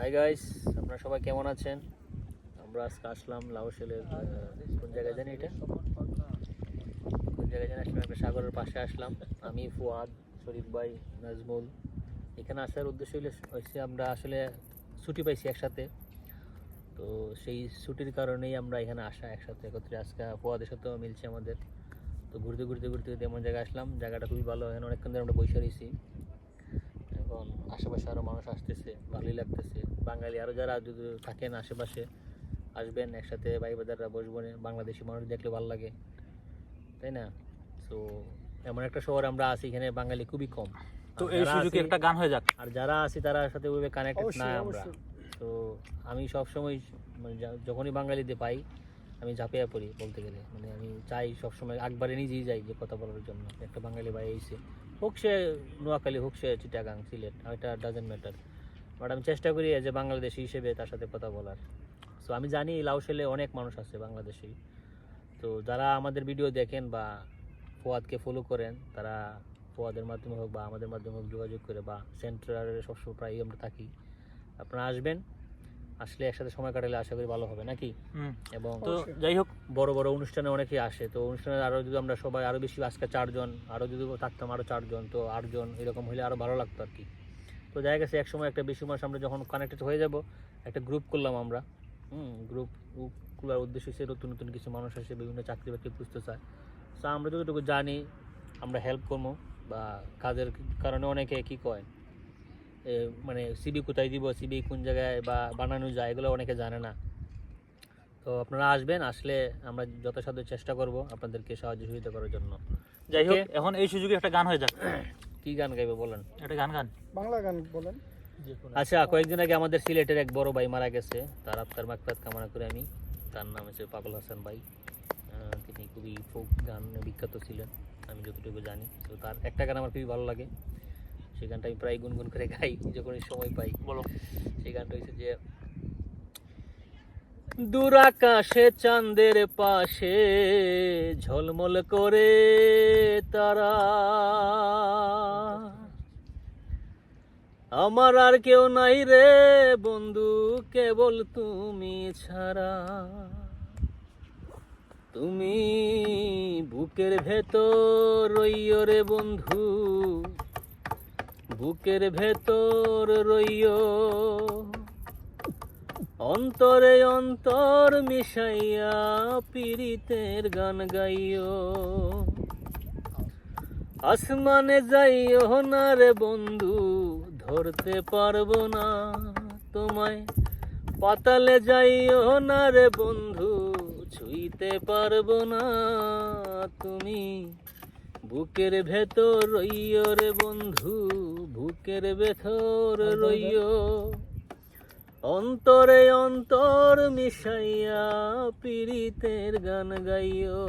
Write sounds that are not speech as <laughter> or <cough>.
Hi guys আপনারা সবাই কেমন আছেন? আমরা আজকে আসলাম লাউশেলের কোন জায়গায় জানি এটা? কোন জায়গায় জানি? আসলাম একটা সাগরের পাশে আসলাম। আমি, ফুয়াদ, শরীফ ভাই, নাজমুল। এখানে আসার উদ্দেশ্য হচ্ছে আমরা আসলে ছুটি পাইছি একসাথে। তো সেই ছুটির কারণেই আমরা এখানে আসা একসাথে একত্রে। আজকে ফুয়াদের সাথেও মিলছে আমাদের। তো ঘুরতে ঘুরতে ঘুরতে ঘুরতে এমন জায়গায় আসলাম। জায়গাটা খুবই ভালো। এখানে অনেকক্ষণ ধরে আমরা বসে রয়েছি এখন আশেপাশে আরও মানুষ আসতেছে ভালোই লাগতেছে। বাঙালি আরও যারা যদি থাকেন আশেপাশে আসবেন একসাথে ভাই বাজাররা বসবো বাংলাদেশি মানুষ দেখলে ভালো লাগে তাই না? তো এমন একটা শহর আমরা আছি এখানে বাঙালি খুবই কম। তো এই সুযোগে একটা গান হয়ে যাক। আর যারা আছি তারা সাথে ওইভাবে কানেক্টেড না আমরা। তো আমি সবসময় মানে যখনই বাঙালিতে পাই আমি ঝাঁপিয়ে পড়ি বলতে গেলে। মানে আমি চাই সবসময় একবারে নিজেই যাই যে কথা বলার জন্য। একটা বাঙালি ভাই এসে হোক সে নোয়াখালী, হোক সে চিটাগাং, সিলেট, এটা ডাজেন্ট ম্যাটার বাট আমি চেষ্টা করি যে বাংলাদেশি হিসেবে তার সাথে কথা বলার। সো আমি জানি লাউশেলে অনেক মানুষ আছে বাংলাদেশি। তো যারা আমাদের ভিডিও দেখেন বা ফোয়াদকে ফলো করেন, তারা ফোয়াদের মাধ্যমে হোক বা আমাদের মাধ্যমে হোক যোগাযোগ করে বা সেন্টারে সবসময় প্রায় আমরা থাকি। আপনারা আসবেন আসলে একসাথে সময় কাটালে আশা করি ভালো হবে নাকি? এবং তো যাই হোক বড় বড় অনুষ্ঠানে অনেকেই আসে তো অনুষ্ঠানে আরও যদি আমরা সবাই আরও বেশি আজকে চারজন আরও যদি থাকতাম আরও চারজন তো আটজন এরকম হলে আরও ভালো লাগতো আর কি। তো দেখা গেছে একসময় একটা বেশি মাস আমরা যখন কানেক্টেড হয়ে যাব একটা গ্রুপ করলাম আমরা। হুম গ্রুপ খোলার উদ্দেশ্য হচ্ছে নতুন নতুন কিছু মানুষ আসে বিভিন্ন চাকরি বাকরি খুঁজতে চায়। তো আমরা যতটুকু জানি আমরা হেল্প করব বা কাজের কারণে অনেকে কি কয় মানে সিবি কোথায় দিব সিবি কোন জায়গায় বা বানানো যায় এগুলো অনেকে জানে না। তো আপনারা আসবেন আসলে আমরা যথাসাধ্য চেষ্টা করব আপনাদেরকে সাহায্য সহযোগিতা করার জন্য। যাই হোক এখন এই সুযোগে একটা গান হয়ে যাক। <coughs> কি গান গাইবে বলেন? একটা গান গান। বাংলা গান বলেন। আচ্ছা কয়েকদিন আগে আমাদের সিলেটের এক বড় ভাই মারা গেছে তার আত্মার মাকফাত কামনা করে আমি। তার নাম হচ্ছে পাগল হাসান ভাই। তিনি খুবই ফোক গান বিখ্যাত ছিলেন আমি যতটুকু জানি। তো তার একটা গান আমার খুবই ভালো লাগে। সেই গানটা আমি প্রায় গুনগুন করে গাই যখনই সময় পাই। বলো। সেই গানটা হচ্ছে যে দূর আকাশে চাঁদের পাশে ঝলমল করে তারা। আমার আর কেউ নাই রে বন্ধু কেবল তুমি ছাড়া। তুমি বুকের ভেতর রইও রে বন্ধু বুকের ভেতর রইও। অন্তরে অন্তর মিশাইয়া পীড়িতের গান গাইও। আসমানে যাইও না রে বন্ধু, ধরতে পারব না তোমায়। পাতালে যাইও না রে বন্ধু, ছুঁইতে পারব না তুমি। বুকের ভেতর রইও রে বন্ধু। বুকের ভেতর রইও অন্তরে অন্তর মিশাইয়া পীড়িতের গান গাইও